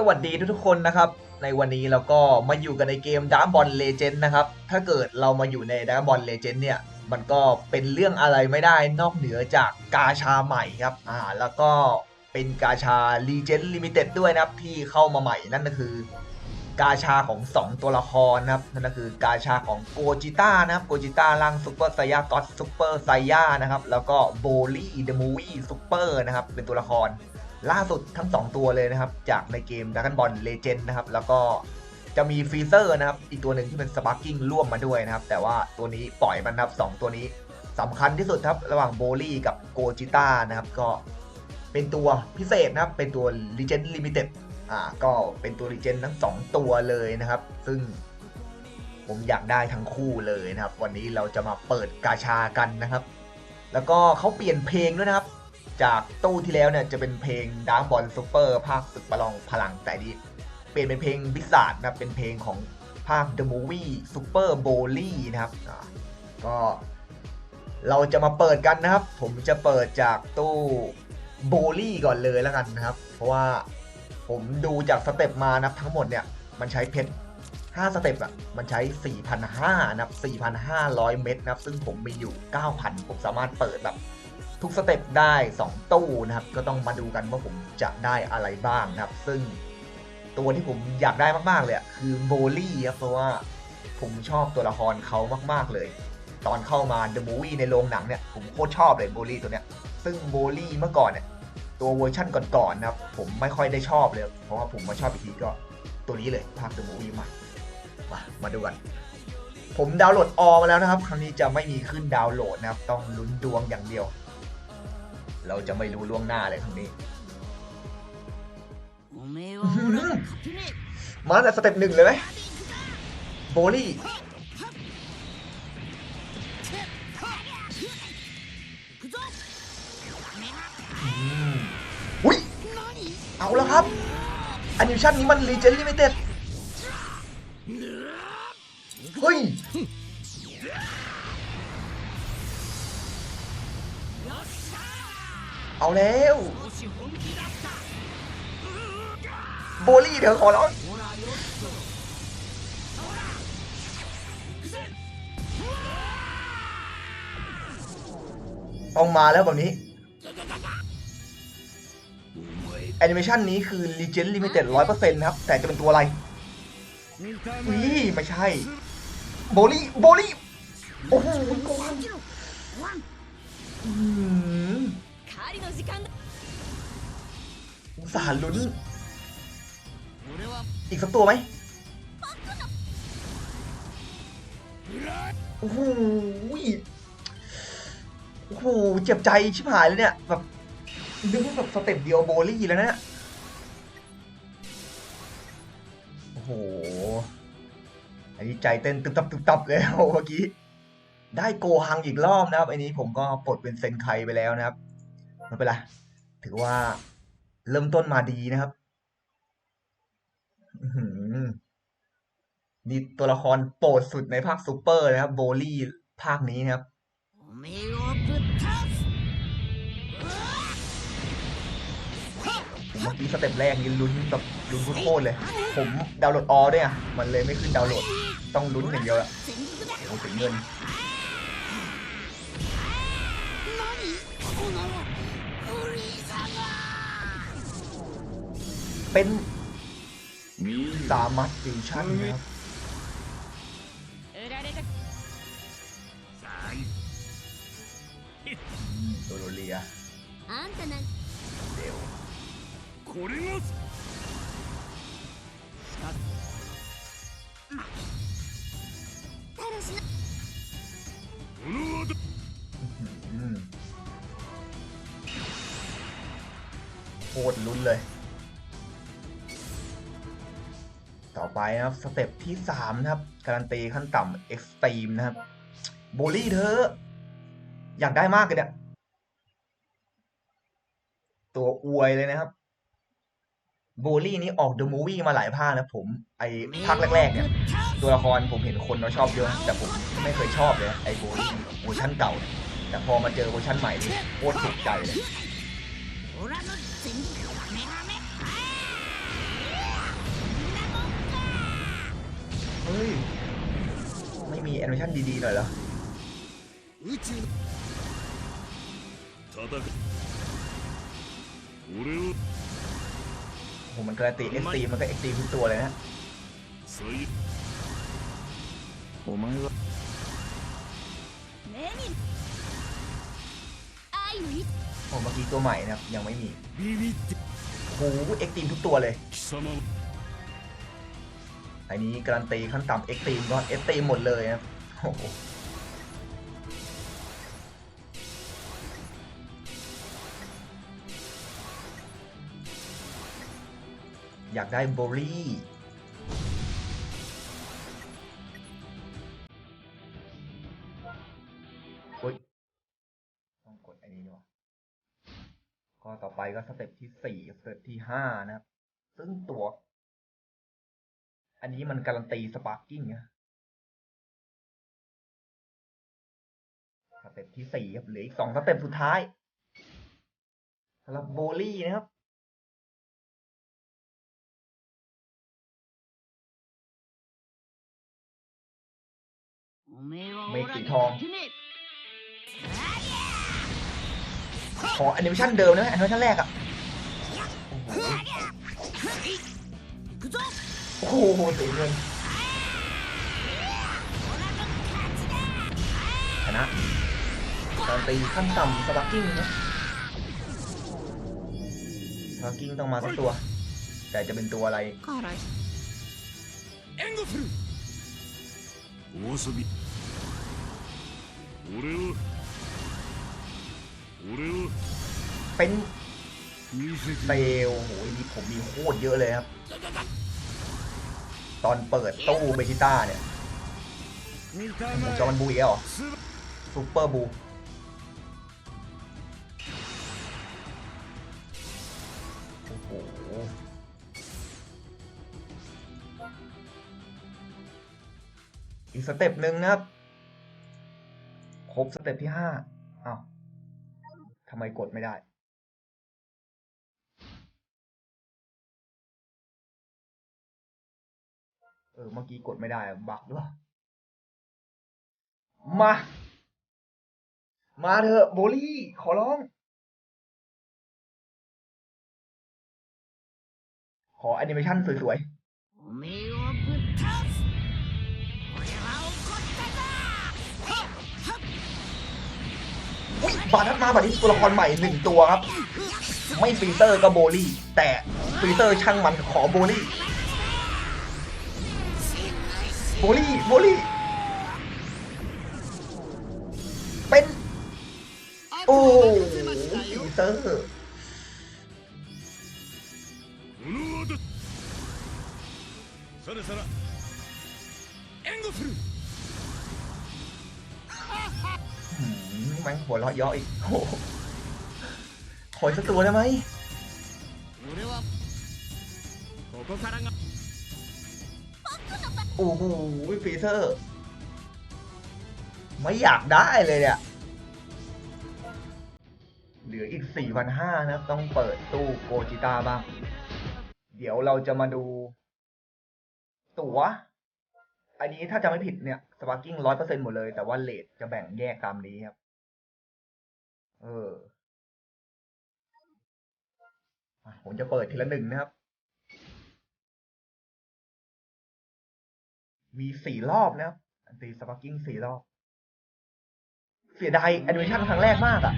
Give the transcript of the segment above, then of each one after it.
สวัสดีทุกๆคนนะครับ ในวันนี้เราก็มาอยู่กันในเกมด a r k บอลเลเจนด์นะครับ ถ้าเกิดเรามาอยู่ในด a r k บอลเลเจนด์เนี่ย มันก็เป็นเรื่องอะไรไม่ได้นอกเหนือจากกาชาใหม่ครับ อ่า แล้วก็เป็นกาชา Legend Limited ด้วยนะครับ ที่เข้ามาใหม่นั่นก็คือกาชาของ 2 ตัวละครนะครับ นั่นก็คือกาชาของโกจิต้านะครับโกจิต้าร่างซูเปอร์ไซยาก็อตซูเปอร์ไซยานะครับ แล้วก็โบลี่เดอะมูวี่ซูเปอร์นะครับ เป็นตัวละคร ล่าสุดทั้ง 2 ตัวเลยนะครับ จากในเกม Dragon Ball Legend นะครับ แล้วก็จะมีฟรีเซอร์นะครับ อีกตัวหนึ่งที่เป็นสปาร์กิ้งร่วมมาด้วยนะครับ แต่ว่าตัวนี้ปล่อยมันครับ 2 ตัวนี้สำคัญที่สุดครับ ระหว่างโบลี่กับโกจิต้านะครับ ก็เป็นตัวพิเศษนะครับ เป็นตัว Legend Limited อ่าก็เป็นตัว Legend ทั้ง 2 ตัวเลยนะครับ ซึ่งผมอยากได้ทั้งคู่เลยนะครับ วันนี้เราจะมาเปิดกาชากันนะครับ แล้วก็เขาเปลี่ยนเพลงด้วยนะครับ จากตู้ที่แล้วเนี่ยจะเป็นเพลงด a r k บอลซูเปอร์ภาคศึกประลองพลังแต่นี้เปลี่ยนเป็นเพลงบิสซาร์ดนะครับเป็นเพลงของภาค The Movie Super b o l y นะครับก็เราจะมาเปิดกันนะครับ ผมจะเปิดจากตู้โบลี่ก่อนเลยแล้วกันนะครับ เพราะว่าผมดูจากสเต็ปมานะครับทั้งหมดเนี่ย มันใช้เพชร5สเต็ปอะมันใช้ 4,500นะครับ4,500 เม็ดนะครับ ซึ่งผมมีอยู่ 9,000 ผมสามารถเปิดแบบ ทุกสเต็ปได้ 2 ตู้นะครับ ก็ต้องมาดูกันว่าผมจะได้อะไรบ้างนะครับ ซึ่งตัวที่ผมอยากได้มาก ๆ เลยคือโบลี่ครับเพราะว่าผมชอบตัวละครเขามาก ๆ เลย ตอนเข้ามาเดอะมูวี่ในโรงหนังเนี่ย ผมโคตรชอบเลยโบลี่ตัวเนี้ย ซึ่งโบลี่เมื่อก่อนเนี่ยตัวเวอร์ชั่นก่อนๆนะครับ ผมไม่ค่อยได้ชอบเลย เพราะว่าผมมาชอบอีกทีก็ตัวนี้เลยภาคเดอะมูวี่ใหม่มามาดูกันผมดาวน์โหลดออมาแล้วนะครับ ครั้งนี้จะไม่มีขึ้นดาวน์โหลดนะครับ ต้องลุ้นดวงอย่างเดียว เราจะไม่รู้ล่วงหน้าเลยทั้งนี้มาแต่สเต็ปหนึ่งเลยไหมโบลี่อุ้ยเอาแล้วครับแอนิเมชันนี้มันลีเจนลิมิเต็ดเฮ้ย เอาแล้วโบลี่เดี๋ยวขอร้องต้องมาแล้วแบบนี้แอนิเมชันนี้คือ Legend Limited 100%นะครับ แต่จะเป็นตัวอะไรนี่ไม่ใช่ โบลี่ โบลี่ โอ้โหโกง ส่าห์ลุ้น俺はอีกสักตัวไหมโอ้โหโอ้โหเจ็บใจชิบหายเลยเนี่ย แบบนึกว่าแบบสเต็ปเดียวโบลี่แล้วนะเนี่ยโอ้โห อันนี้ใจเต้นตึบตับตึบตับเลยโอ้โหเมื่อกี้ ได้โกฮังอีกรอบนะครับ อันนี้ผมก็ปลดเป็นเซนไคไปแล้วนะครับ ไม่เป็นไร ถือว่า เริ่มต้นมาดีนะครับนี่ตัวละครโปรดสุดในภาคซูเปอร์นะครับ โบลี่ภาคนี้นะครับเมื่อกี้สเต็ปแรกนี่ลุ้นแบบลุ้นโคตรเลย ผมดาวโหลดออด้วยอะ มันเลยไม่ขึ้นดาวโหลด ต้องลุ้นอย่างเดียวอะโอ้โหเสีเงิน เป็นสามัตติชั่นนะครับโดโรเลียเร็วโคตรลุ้นเลย ไปนะครับ สเต็ปที่ 3 นะครับ การันตีขั้นต่ำเอ็กซ์ตรีมนะครับโบลี่เธอ อยากได้มากเลยเนี่ย ตัวอวยเลยนะครับโบลี่นี้ออกเดอะมูวี่มาหลายภาคนะผม ไอภาคแรกๆเนี่ย ตัวละครผมเห็นคนเขาชอบเยอะ แต่ผมไม่เคยชอบเลย ไอโบลี่เวอร์ชั่นเก่า แต่พอมาเจอเวอร์ชั่นใหม่นี่โคตรถูกใจเลย เฮ้ย ไม่มีแอนิเมชันดีๆหน่อยเหรอโหมันการันตีเอ็กซ์ตีมันก็เอ็กซ์ตีทุกตัวเลยนะโอ้ไม่ว่าโอ้เมื่อกี้ตัวใหม่นะครับ ยังไม่มีโหเอ็กตีทุกตัวเลย อันนี้การันตีขั้นต่ำเอ็กซ์ตีก็เอ็กตีหมดเลยครับโอ้โหอยากได้โบลี่อุ้ยต้องกดอันนี้ดีกว่าก็ต่อไปก็สเต็ปที่สี่สเต็ปที่ห้านะครับ ซึ่งตัว อันนี้มันการันตีสปาร์กิ้งนะสเต็ปที่สี่ครับเหลืออีกสองสเต็ปสุดท้ายสำหรับโบลี่นะครับเมฆสีทองขอแอนิเมชันเดิมนะแอนิเมชันแรกอะ โอ้โหโอ้โหสีเงินชนะการันตีขั้นต่ำสปาร์กิ้งนะสปาร์กิ้งต้องมาสักตัว แต่จะเป็นตัวอะไร から援護するお遊び俺を俺を เป็น 見せ เซ て ลลโอ้โหนี่ผมมีโคตรเยอะเลยครับ ตอนเปิดตู้เบจิต้าเนี่ยผมจะมันบูอีกเหรอซูเปอร์บูอีกสเต็ปหนึ่งนะครับ ครบสเต็ปที่ห้าอ้าวทำไมกดไม่ได้ เออเมื่อกี้กดไม่ได้บักหรือเปล่ามา มาเถอะโบลี่ขอร้อง ขอแอนิเมชันสวยๆบาทัดมาบาทิสตัวละครใหม่หนึ่งตัวครับ ไม่ฟีเตอร์ก็โบลี่ แต่ฟีเตอร์ช่างมันขอโบลี่ โบลี่ โบลี่ เป็น โอ้โหฟรีเตอร์ この技さらさら援護する หืมแมันหัวเราะเยาะอีกโอ้โหขออีกสักตัวได้ไหม 俺はここからが โอ้โหฟีเซอร์ ไม่อยากได้เลยเนี่ย เหลืออีก 4,500นะต้องเปิดตู้โกจิต้าบ้าง เดี๋ยวเราจะมาดู ตั๋ว อันนี้ถ้าจะไม่ผิดเนี่ย สปาร์กิ้งร้อยเปอร์เซ็นหมดเลย แต่ว่าเลทจะแบ่งแยกตามนี้ครับ เออผมจะเปิดทีละหนึ่งนะครับ มีสี่รอบแล้วอันตีสปาร์กิ้งสี่รอบ เสียดายแอนิเมชันครั้งแรกมากอะ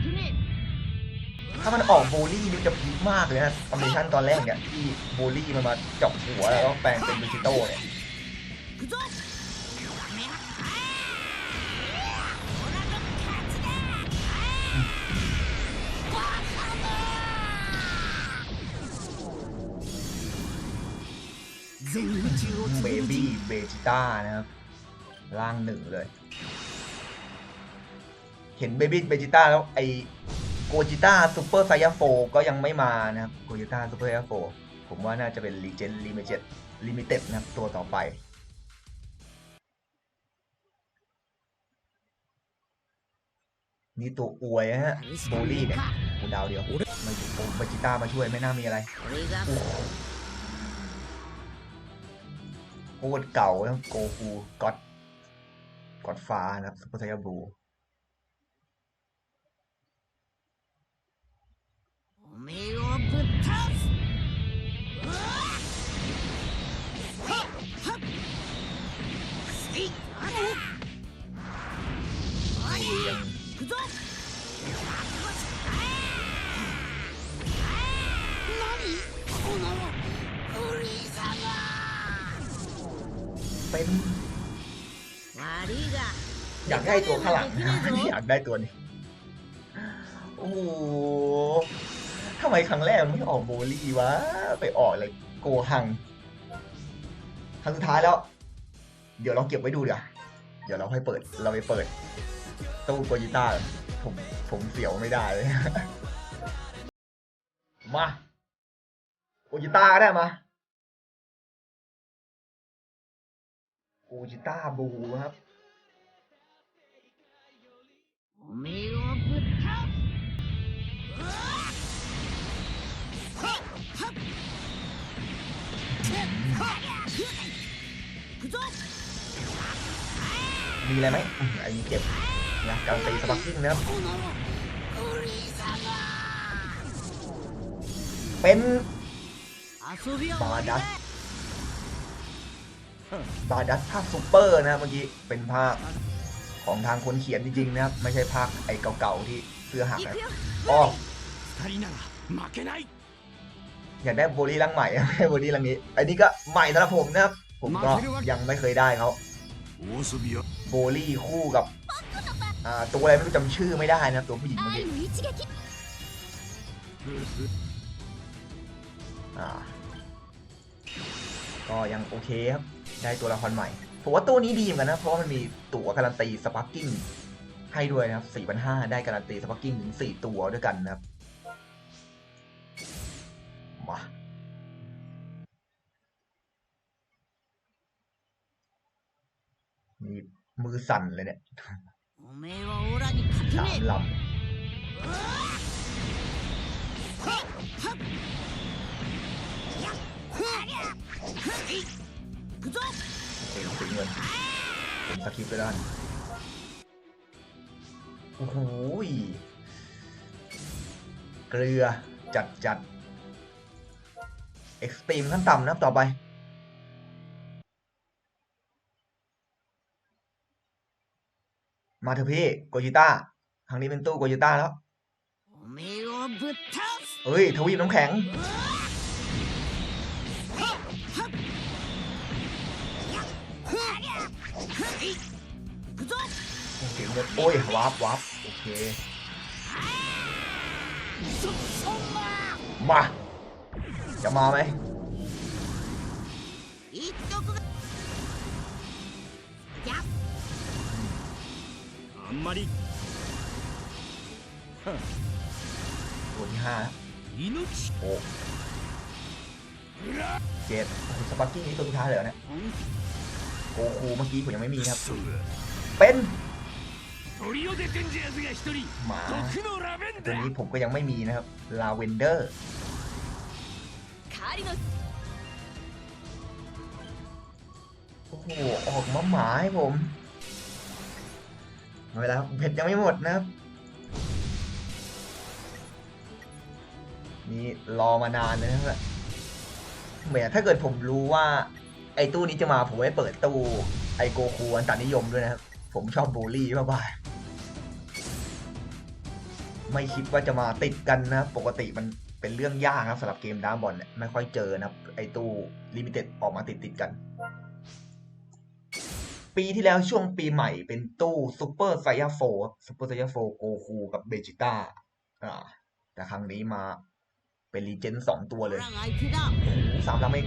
ถ้ามันออกโบลี่มันจะพีคมากเลยนะแอนิเมชันตอนแรกเนี่ยที่โบลี่มันมาจับหัวแล้วแปลงเป็นดิจิตอลเนี่ย เบบี้เบจิต้านะครับล่างหนึ่งเลย เห็นเบบี้เบจิต้าแล้วไอโกจิต้าซูเปอร์ไซยาโฟก็ยังไม่มานะครับโกจิต้าซูเปอร์ไซยาโฟผมว่าน่าจะเป็นลีเจนลิมิเต็ดลิมิเต็ดนะครับตัวต่อไปนี่ตัวอวยฮะโบลี่เนี่ยดาวเดียวมาอยู่โบจิต้ามาช่วยไม่น่ามีอะไร โอ้โหโคตรเก่าแล้วโกคูก็อด กอดฟ้านะครับซุปเปอร์ไซยาบู おめえをぶっ倒す ากได้ตัวข้างหลังไม่อยากได้ตัวนี้โอ้โหทำไมครั้งแรกมันไม่ออกโบลี่วะ ไปออกเลยโกหัง ครั้งสุดท้ายแล้ว เดี๋ยวเราเก็บไว้ดูเดี๋ยวเดี๋ยวเราให้เปิด เราไปเปิด ตู้โกยิต้าผมผมเสียวไม่ได้เลย มาโกจิต้าก็ได้มาโกจิต้าบูครับ おめえをぶっ倒すうわはっはっ行くぞ มีอะไรไหมอืมอันนี้เก็บนะการตีสปักกิ้งนะครับ このフリーザ เป็น が遊びは終わりだ บาดัสภาคซูเปอร์นะครับเมื่อกี้ เป็นภาค ของทางคนเขียนจริงๆนะครับ ไม่ใช่ภาคไอ้เก่าๆที่เสื้อหักนะอ๋ออยากได้โบลี่ลังใหม่ไม่ใช่โบลี่ลังนี้ อันนี้ก็ใหม่สำหรับผมนะผมก็ยังไม่เคยได้เขาโบลี่คู่กับตัวอะไรไม่รู้จำชื่อไม่ได้นะตัวผู้หญิงเมื่อกี้ก็ยังโอเคครับ ได้ตัวละครใหม่ ผมว่าตัวนี้ดีเหมือนกันนะ เพราะมันมีตั๋วการันตีสปาร์กิ้งให้ด้วยนะครับ 4,500 ได้การันตีสปาร์กิ้งถึง 4 ตัวด้วยกันนะครับ มาีมือสั่นเลยเนี่ยสามลำ สกิปไปด้านโอ้โหเกลือจัดจัดเอ็กซ์ตรีมขั้นต่ำนะต่อไปมาเถอะพี่โกจิต้าครั้งนี้เป็นตู้โกจิต้าแล้วเฮ้ย ทวีปน้ำแข็ง ゃはい行くぞ เสียงเงินโอ้ยวาร์ปวาร์ปโอเค そそんな มา จะมาไหม 言っとくがやっあんまり ตัวที่ห้า 命 โอ้เจ็ดโอ้โหสปาร์กิ้งนี่ตัวสุดท้ายเลยเหรอเนี่ย โกคูเมื่อกี้ผมยังไม่มีครับ เป็นหมาตัวนี้ผมก็ยังไม่มีนะครับ ลาเวนเดอร์โอ้โห ออกมาหมาให้ผมเวลาเพชรยังไม่หมดนะครับ นี่รอมานานนะครับแหมถ้าเกิดผมรู้ว่า ไอ้ตู้นี้จะมาผมให้เปิดตู้ไอโกคูอันตัดนิยมด้วยนะครับ ผมชอบบูลลี่มากบ้ไม่คิดว่าจะมาติดกันนะ ปกติมันเป็นเรื่องยากครับสำหรับเกมดาบอลเนี่ยไม่ค่อยเจอนะไอตู้ลิมิเต็ดออกมาติดติดกัน ปีที่แล้วช่วงปีใหม่เป็นตู้ซูเปอร์ไซยาโฟซูเปอร์ไซยาโฟโกคูกับเบจิต้าอ่าแต่ครั้งนี้มาเป็นลีเจนสองตัวเลยสามลำเอง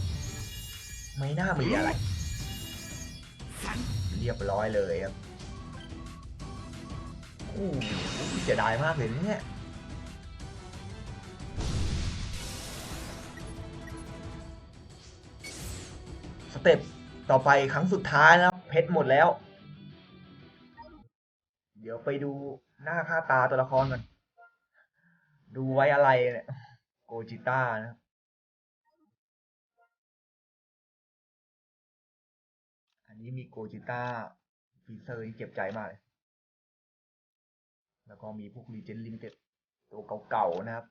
ไม่น่ามีอะไร เรียบร้อยเลยครับโอ้เสียดายมากเลยนะเนี่ยสเต็ปต่อไปครั้งสุดท้ายนะครับเพชรหมดแล้ว เดี๋ยวไปดูหน้าค่าตาตัวละครก่อน ดูไว้อะไรเนี่ย โกจิต้านะครับ นี้มีโกจิต้าฟีเซอร์ที่เจ็บใจมากเลย แล้วก็มีพวกรีเจนลิมิเต็ดตัวเก่าๆนะครับ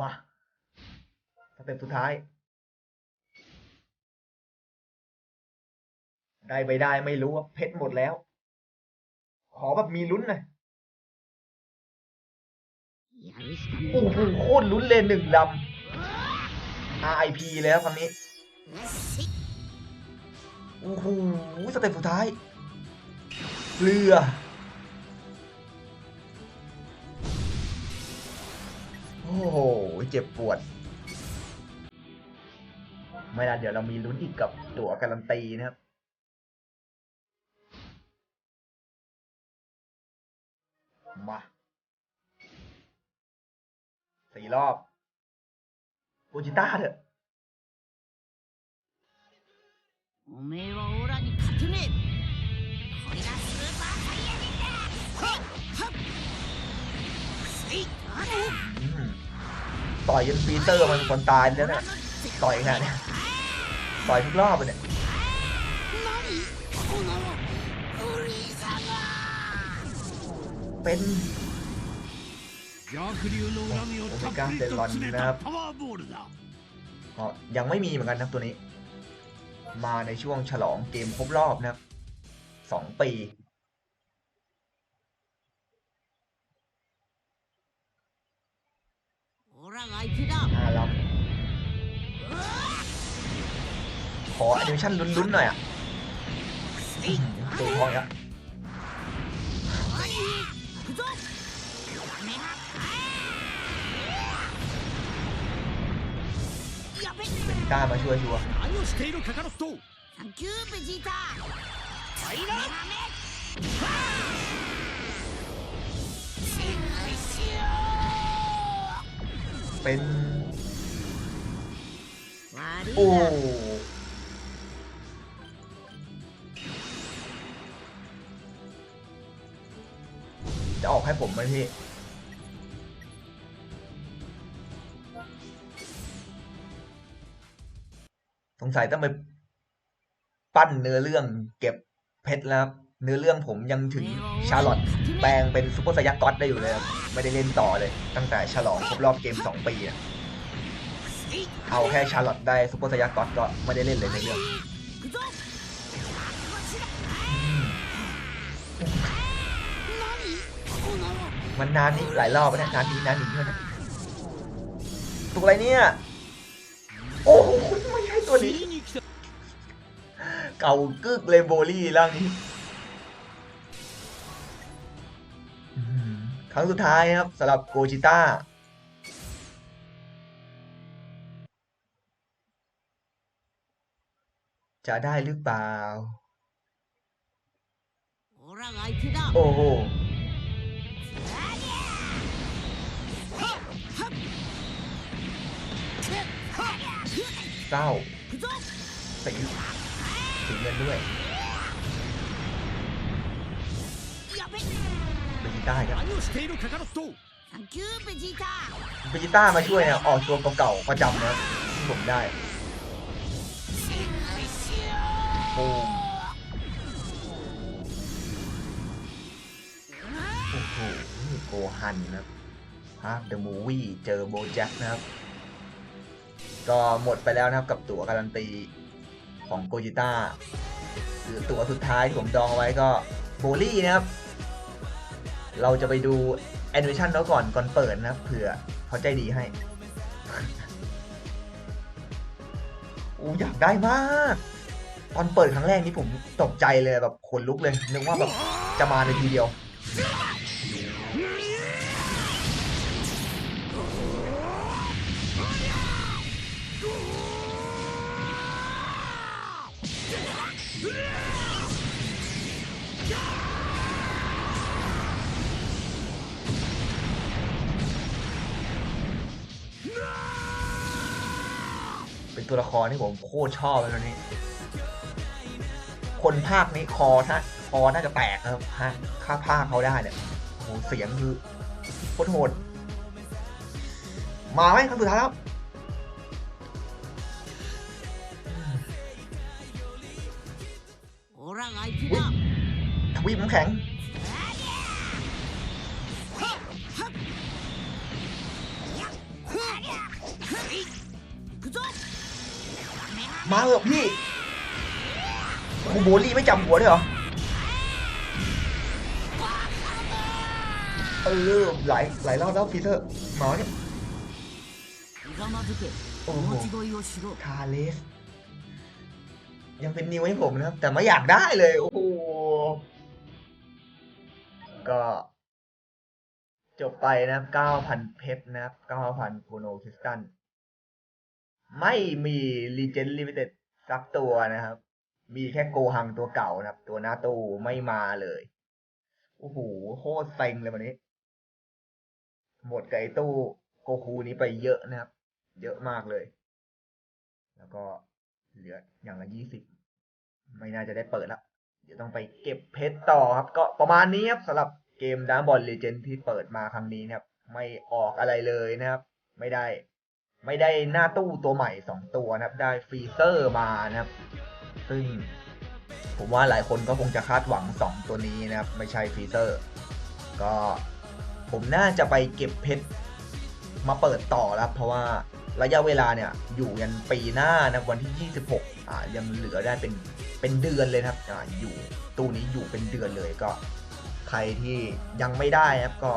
มาสเต็ปสุดท้าย ได้ไปได้ไม่รู้ว่าเพชรหมดแล้ว ขอแบบมีลุ้นหน่อยโอ้โหโคตรลุ้นเลยหนึ่งลำ RIP แล้วครัำนี้ โอ้โหสเต็ปสุดท้าย เรือ โอ้โห เจ็บปวด ไม่ละเดี๋ยวเรามีลุ้นอีกกับตั๋วการันตีนะครับมาสี่รอบโกจิต้าเถอะ おめえはオラに勝てねえこれがスーパーサイヤ人だはっはっスイต่อยจนปีเตอร์มันคนตายแล้วเนี่ยต่อยขนาดนี่ยต่อยทุกรอบเลยเนี่ยเป็นโอ้ยกล้าเดนลอนนะครับยังไม่มีเหมือนกันนะตัวนี้ มาในช่วงฉลองเกมครบรอบนะครับสองปี オラが相手だ ห้าลำขอแอนิเมชั่นลุ้นๆหน่อยอ่ะอื้อหือตัวทองอ่ะ 何行くぞ目がやべ เป็น ต้ามาช่วยชัวร์เป็น โอ้จะออกให้ผมไหมพี่ งสัยต้องไปปั้นเนื้อเรื่องเก็บเพชรแล้วเนื้อเรื่องผมยังถึงชาร์ลอตแปลงเป็นซูเปอร์ไซยักษ์ก็อดได้อยู่เลยไม่ได้เล่นต่อเลย ตั้งแต่ฉลองครบรอบเกม 2 ปีเอาแค่ชาร์ลอตได้ซูเปอร์ไซยักษ์ก็อดก็ไม่ได้เล่นเลยในเรื่องมันนานนี้หลายรอบนะนานนี้นานนี้เท่านั้นตัวอะไรเนี่ย โอ้โห ตัวนี้ เก่ากึกเลยโบลี่ร่างนี้ ครั้งสุดท้ายครับสำหรับโกจิต้าจะได้หรือเปล่า โอ้โห เศร้า สีสีเงินด้วยเบจิต้าครับเบจิต้ามาช่วยเนี่ยออกตัวเก่าๆประจำนะที่ผมได้โอ้โหโกฮันนะครับภาพเดอะมูวี่เจอโบแจ็คนะครับ ก็หมดไปแล้วนะครับกับตั๋วการันตี ของโกจิต้าหรือตั๋วสุดท้ายที่ผมดองไว้ก็โบลี่นะครับ เราจะไปดูแอนิเมชันเขาก่อนก่อนเปิดนะครับเผื่อเขาใจดีให้อูอยากได้มาก ตอนเปิดครั้งแรกนี่ผมตกใจเลยแบบขนลุกเลยนึกว่าแบบจะมาในทีเดียว ตัวละครที่ผมโคตรชอบเลยตอนนี้ คนภาคนี้คอถ้าคอน่าจะแตกครับภาาภาคเขาได้เนี่ยโหเสียงคือโคตรโหดมาไหมครั้งสุดท้ายแล้วทวีปน้ำแข็ง มาเหอะพี่กูโบลี่ไม่จำหัวด้วยเหรอ เออหลายหลายรอบแล้วพีเตอร์มาเนี่ยโอ้โหคาเลส ยังเป็นนิวให้ผมนะครับ แต่ไม่อยากได้เลย โอ้โห ก็ จบไปนะครับ 9,000 เพชนะครับ 9,000โคโนคิสตัน ไม่มีรีเจนลิมิเต็ดสักตัวนะครับ มีแค่โกหังตัวเก่านะครับ ตัวหน้าตู้ไม่มาเลยโอ้โหโคตรเซ็งเลยวันนี้ หมดไก่ตู้โกคูนี้ไปเยอะนะครับ เยอะมากเลย แล้วก็เหลืออย่างละยี่สิบไม่น่าจะได้เปิดละเดี๋ยวต้องไปเก็บเพชรต่อครับ ก็ประมาณนี้ครับสำหรับเกมดาบอลเลเจนที่เปิดมาครั้งนี้นะครับ ไม่ออกอะไรเลยนะครับ ไม่ได้ ไม่ได้หน้าตู้ตัวใหม่สองตัวนะครับ ได้ฟรีเซอร์มานะครับ ซึ่งผมว่าหลายคนก็คงจะคาดหวังสองตัวนี้นะครับ ไม่ใช่ฟรีเซอร์ ก็ผมน่าจะไปเก็บเพชรมาเปิดต่อแล้วเพราะว่าระยะเวลาเนี่ยอยู่ยันปีหน้านะวันที่ 26อ่ายังเหลือได้เป็นเป็นเดือนเลยครับอ่าอยู่ตู้นี้อยู่เป็นเดือนเลยก็ ใครที่ยังไม่ได้นะครับก็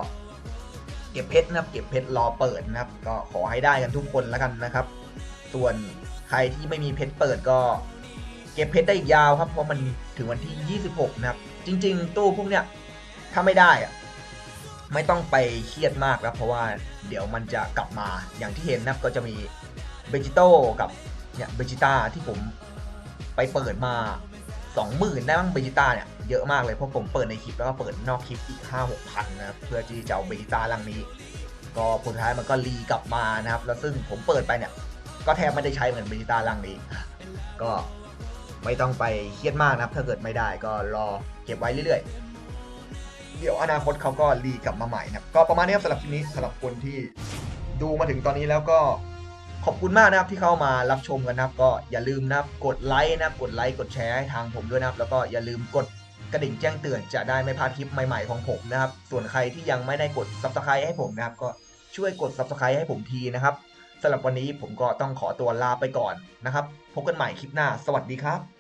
เก็บเพชรนะครับ เก็บเพชรรอเปิดนะครับ ก็ขอให้ได้กันทุกคนแล้วกันนะครับ ส่วนใครที่ไม่มีเพชรเปิดก็เก็บเพชรได้อีกยาวครับ เพราะมันถึงวันที่ 26 นะครับ จริง ๆ ตู้พวกเนี้ยถ้าไม่ได้อะไม่ต้องไปเครียดมากแล้วเพราะว่าเดี๋ยวมันจะกลับมาอย่างที่เห็นนะครับก็จะมีเบจิโต้กับเนี่ยเบจิต้าที่ผมไปเปิดมา 20,000 ได้มั้งเบจิต้าเนี่ย เยอะมากเลยเพราะผมเปิดในคลิปแล้วก็เปิดนอกคลิปอีก 5 6พันนะเพื่อที่จะเอาเบต้าลังนี้ ก็ผลท้ายมันก็รีกลับมานะครับ แล้วซึ่งผมเปิดไปเนี่ย ก็แทบไม่ได้ใช้เหมือนเบต้าลังนี้ ก็ไม่ต้องไปเครียดมากนะครับ ถ้าเกิดไม่ได้ก็รอเก็บไว้เรื่อยๆ เดี๋ยวอนาคตเขาก็รีกลับมาใหม่นะครับก็ประมาณนี้ครับสำหรับคลิปนี้สำหรับคนที่ดูมาถึงตอนนี้แล้วก็ขอบคุณมากนะครับที่เข้ามารับชมกันนะครับ ก็อย่าลืมนะครับกดไลค์นะครับกดไลค์กดแชร์ให้ทางผมด้วยนะครับ แล้วก็อย่าลืมกด กระดิ่งแจ้งเตือนจะได้ไม่พลาดคลิปใหม่ๆของผมนะครับ ส่วนใครที่ยังไม่ได้กด subscribe ให้ผมนะครับ ก็ช่วยกด subscribe ให้ผมทีนะครับสำหรับวันนี้ผมก็ต้องขอตัวลาไปก่อนนะครับ พบกันใหม่คลิปหน้า สวัสดีครับ